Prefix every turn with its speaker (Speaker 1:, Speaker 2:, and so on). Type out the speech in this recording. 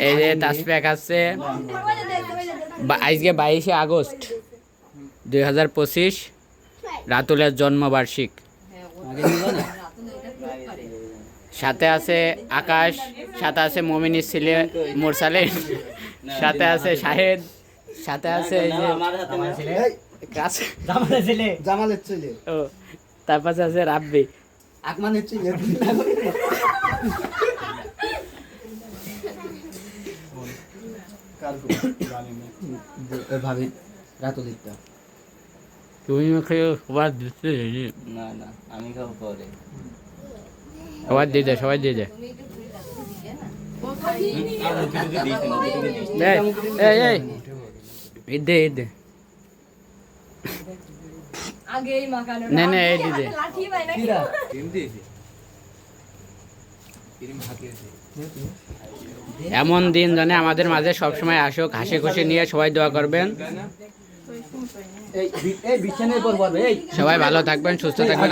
Speaker 1: এই
Speaker 2: যে তাসপ্যাক আছে বা- আজকে বাইশে আগস্ট দুই হাজার পঁচিশ রাতুলের জন্মবার্ষিক। সাথে আছে আকাশ সাথে আছে মমিনী ছেলে মোরসালিন সাথে আছে শাহেদ সাথে আছে এই যে
Speaker 1: নাও, আমার হাতে নাও।
Speaker 3: এই
Speaker 2: কাছে
Speaker 3: জামালের ছেলে।
Speaker 2: ও তার পাশে আছে রাব্বি।
Speaker 3: আকমানের ছেলে ভাবি রাতুলিকটা
Speaker 2: তুমি মুখে সবার দিতে
Speaker 1: না না আমি খাব পরে
Speaker 2: সবাই দিয়ে দে সবাই দিয়ে দে এই এই এই এই দে এই দে
Speaker 4: আগেই মাখানো
Speaker 2: না, না, এই দিদি।
Speaker 4: লাঠি পাই নাকি
Speaker 2: এমন দিন জানে আমাদের মাঝে সবসময় আসুক হাসি খুশি নিয়ে সবাই দোয়া করবেন সবাই ভালো থাকবেন সুস্থ থাকবেন।